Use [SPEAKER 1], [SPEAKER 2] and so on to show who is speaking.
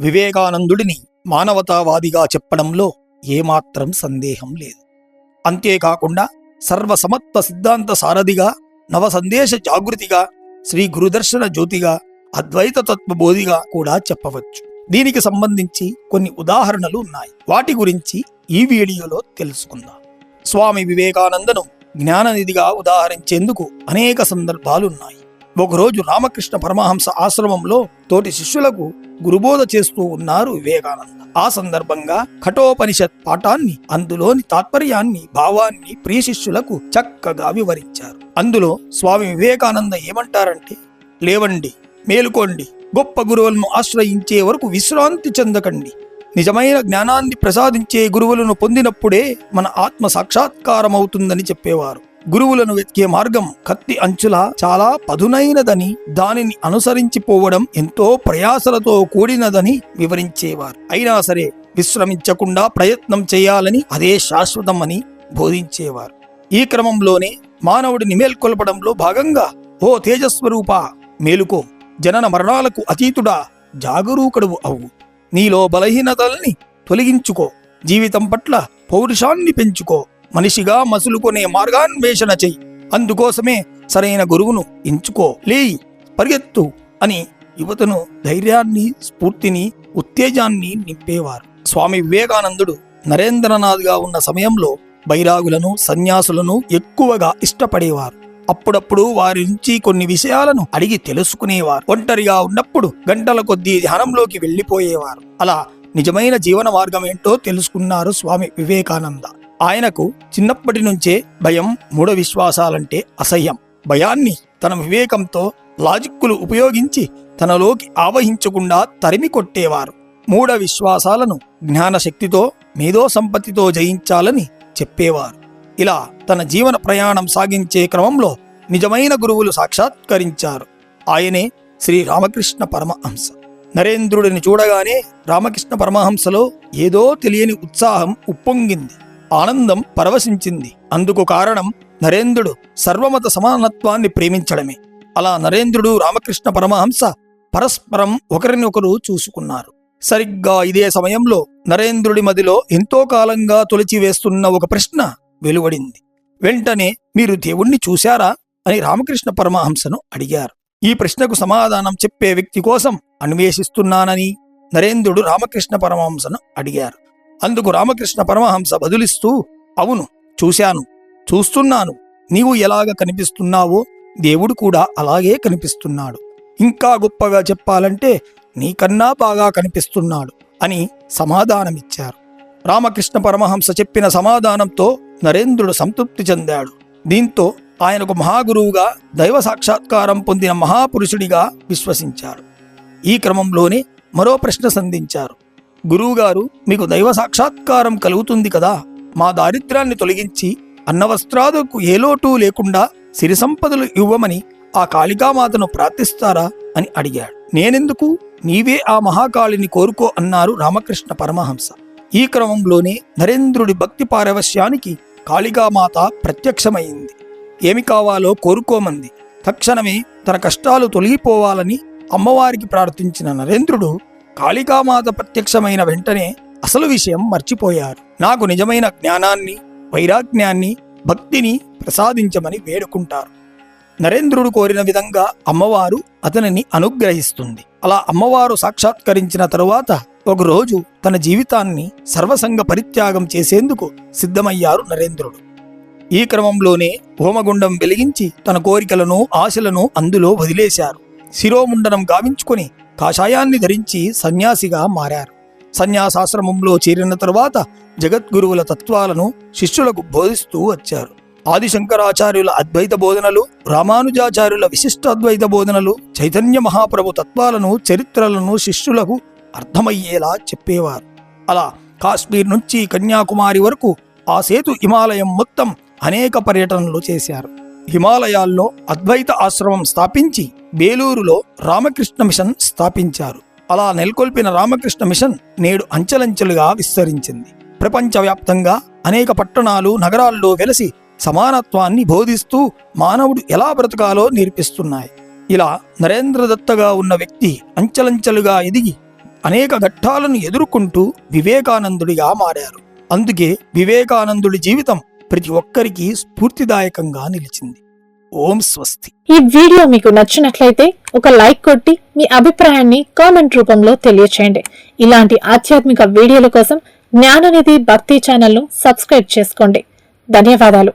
[SPEAKER 1] వివేకానందుడిని మానవతావాదిగా చెప్పడంలో ఏమాత్రం సందేహం లేదు. అంతేకాకుండా సర్వసమత్వ సిద్ధాంత సారథిగా నవ సందేశ జాగృతిగా శ్రీ గురుదర్శన జ్యోతిగా అద్వైత తత్వ బోధిగా కూడా చెప్పవచ్చు. దీనికి సంబంధించి కొన్ని ఉదాహరణలు ఉన్నాయి. వాటి గురించి ఈ వీడియోలో తెలుసుకుందాం. స్వామి వివేకానందను జ్ఞాననిధిగా ఉదాహరించేందుకు అనేక సందర్భాలున్నాయి. ఒకరోజు రామకృష్ణ పరమహంస ఆశ్రమంలో తోటి శిష్యులకు గురుబోధ చేస్తూ ఉన్నారు వివేకానంద. ఆ సందర్భంగా కఠోపనిషత్ పాఠాన్ని అందులోని తాత్పర్యాన్ని భావాన్ని ప్రియ శిష్యులకు చక్కగా వివరించారు. అందులో స్వామి వివేకానంద ఏమంటారంటే లేవండి మేలుకోండి గొప్ప గురువులను ఆశ్రయించే వరకు విశ్రాంతి చెందకండి. నిజమైన జ్ఞానాన్ని ప్రసాదించే గురువులను పొందినప్పుడే మన ఆత్మ సాక్షాత్కారమవుతుందని చెప్పేవారు. గురువులను వెతికే మార్గం కత్తి అంచులా చాలా పదునైనదని దానిని అనుసరించిపోవడం ఎంతో ప్రయాసలతో కూడినదని వివరించేవారు. అయినా సరే విశ్రమించకుండా ప్రయత్నం చేయాలని అదే శాశ్వతమని బోధించేవారు. ఈ క్రమంలోనే మానవుడిని మేల్కొల్పడంలో భాగంగా ఓ తేజస్వరూప మేలుకో జనన మరణాలకు అతీతుడా జాగరూకుడు అవు నీలో బలహీనతల్ని తొలగించుకో జీవితం పట్ల పౌరుషాన్ని పెంచుకో మనిషిగా మసులుకొనే మార్గాన్వేషణ చెయ్యి. అందుకోసమే సరైన గురువును ఎంచుకో. లేయి పరిగెత్తు అని యువతను ధైర్యాన్ని స్ఫూర్తిని ఉత్తేజాన్ని నింపేవారు. స్వామి వివేకానందుడు నరేంద్రనాథ్గా ఉన్న సమయంలో బైరాగులను సన్యాసులను ఎక్కువగా ఇష్టపడేవారు. అప్పుడప్పుడు వారి నుంచి కొన్ని విషయాలను అడిగి తెలుసుకునేవారు. ఒంటరిగా ఉన్నప్పుడు గంటల కొద్దీ ధ్యానంలోకి వెళ్ళిపోయేవారు. అలా నిజమైన జీవన మార్గం ఏంటో తెలుసుకున్నారు స్వామి వివేకానంద. ఆయనకు చిన్నప్పటి నుంచే భయం మూఢ విశ్వాసాలంటే అసహ్యం. భయాన్ని తన వివేకంతో లాజిక్కులు ఉపయోగించి తనలోకి ఆవహించకుండా తరిమి కొట్టేవారు. మూఢ విశ్వాసాలను జ్ఞానశక్తితో మేధో సంపత్తితో జయించాలని చెప్పేవారు. ఇలా తన జీవన ప్రయాణం సాగించే క్రమంలో నిజమైన గురువులు సాక్షాత్కరించారు. ఆయనే శ్రీ రామకృష్ణ పరమహంస. నరేంద్రుడిని చూడగానే రామకృష్ణ పరమహంసలో ఏదో తెలియని ఉత్సాహం ఉప్పొంగింది. ఆనందం పరవశించింది. అందుకు కారణం నరేంద్రుడు సర్వమత సమానత్వాన్ని ప్రేమించడమే. అలా నరేంద్రుడు రామకృష్ణ పరమహంస పరస్పరం ఒకరినొకరు చూసుకున్నారు. సరిగ్గా ఇదే సమయంలో నరేంద్రుడి మదిలో ఎంతో కాలంగా తొలిచివేస్తున్న ఒక ప్రశ్న వెలువడింది. వెంటనే మీరు దేవుణ్ణి చూశారా అని రామకృష్ణ పరమహంసను అడిగారు. ఈ ప్రశ్నకు సమాధానం చెప్పే వ్యక్తి కోసం అన్వేషిస్తున్నానని నరేంద్రుడు రామకృష్ణ పరమహంసను అడిగారు. అందుకు రామకృష్ణ పరమహంస బదులిస్తూ అవును చూశాను చూస్తున్నాను నీవు ఎలాగ కనిపిస్తున్నావో దేవుడు కూడా అలాగే కనిపిస్తున్నాడు. ఇంకా గొప్పగా చెప్పాలంటే నీకన్నా బాగా కనిపిస్తున్నాడు అని సమాధానమిచ్చారు. రామకృష్ణ పరమహంస చెప్పిన సమాధానంతో నరేంద్రుడు సంతృప్తి చెందాడు. దీంతో ఆయనకు మహాగురువుగా దైవ సాక్షాత్కారం పొందిన మహాపురుషుడిగా విశ్వసించారు. ఈ క్రమంలోనే మరో ప్రశ్న సంధించారు. గురువుగారు మీకు దైవ సాక్షాత్కారం కలుగుతుంది కదా? మా దారిద్ర్యాన్ని తొలగించి అన్నవస్త్రాదుకు ఏ లోటు లేకుండా సిరి సంపదలు ఇవ్వమని ఆ కాళికామాతను ప్రార్థిస్తారా అని అడిగాడు. నేనెందుకు? నీవే ఆ మహాకాళిని కోరుకో అన్నారు రామకృష్ణ పరమహంస. ఈ క్రమంలోనే నరేంద్రుడి భక్తి పారవశ్యానికి కాళికామాత ప్రత్యక్షమైంది. ఏమి కావాలో కోరుకోమంది. తక్షణమే తన కష్టాలు తొలగిపోవాలని అమ్మవారికి ప్రార్థించిన నరేంద్రుడు కాళికామాత ప్రత్యక్షమైన వెంటనే అసలు విషయం మర్చిపోయారు. నాకు నిజమైన జ్ఞానాన్ని వైరాగ్యాన్ని భక్తిని ప్రసాదించమని వేడుకుంటారు. నరేంద్రుడు కోరిన విధంగా అమ్మవారు అతనిని అనుగ్రహిస్తుంది. అలా అమ్మవారు సాక్షాత్కరించిన తరువాత ఒకరోజు తన జీవితాన్ని సర్వసంగ పరిత్యాగం చేసేందుకు సిద్ధమయ్యారు నరేంద్రుడు. ఈ క్రమంలోనే హోమగుండం వెలిగించి తన కోరికలను ఆశలను అందులో వదిలేశారు. శిరోముండనం గావించుకుని కాషాయాన్ని ధరించి సన్యాసిగా మారారు. సన్యాసాశ్రమంలో చేరిన తరువాత జగద్గురువుల తత్వాలను శిష్యులకు బోధిస్తూ వచ్చారు. ఆదిశంకరాచార్యుల అద్వైత బోధనలు రామానుజాచార్యుల విశిష్ట అద్వైత బోధనలు చైతన్య మహాప్రభు తత్వాలను చరిత్రలను శిష్యులకు అర్థమయ్యేలా చెప్పేవారు. అలా కాశ్మీర్ నుంచి కన్యాకుమారి వరకు ఆ సేతు హిమాలయం మొత్తం అనేక పర్యటనలు చేశారు. హిమాలయాల్లో అద్వైత ఆశ్రమం స్థాపించి బేలూరులో రామకృష్ణ మిషన్ స్థాపించారు. అలా నెలకొల్పిన రామకృష్ణ మిషన్ నేడు అంచెలంచెలుగా విస్తరించింది. ప్రపంచవ్యాప్తంగా అనేక పట్టణాలు నగరాల్లో వెలసి సమానత్వాన్ని బోధిస్తూ మానవుడు ఎలా బ్రతకాలో నేర్పిస్తున్నాయి. ఇలా నరేంద్ర దత్తగా ఉన్న వ్యక్తి అంచెలంచెలుగా ఎదిగి అనేక ఘట్టాలను ఎదుర్కొంటూ వివేకానందుడిగా మారారు. అందుకే వివేకానందుడి జీవితం ప్రతి ఒక్కరికి స్ఫూర్తిదాయకంగా నిలిచింది. ఓం స్వస్తి.
[SPEAKER 2] ఈ వీడియో మీకు నచ్చినట్లయితే ఒక లైక్ కొట్టి మీ అభిప్రాయాన్ని కామెంట్ రూపంలో తెలియచేయండి. ఇలాంటి ఆధ్యాత్మిక వీడియోల కోసం జ్ఞాననిధి భక్తి ఛానల్ను సబ్స్క్రైబ్ చేసుకోండి. ధన్యవాదాలు.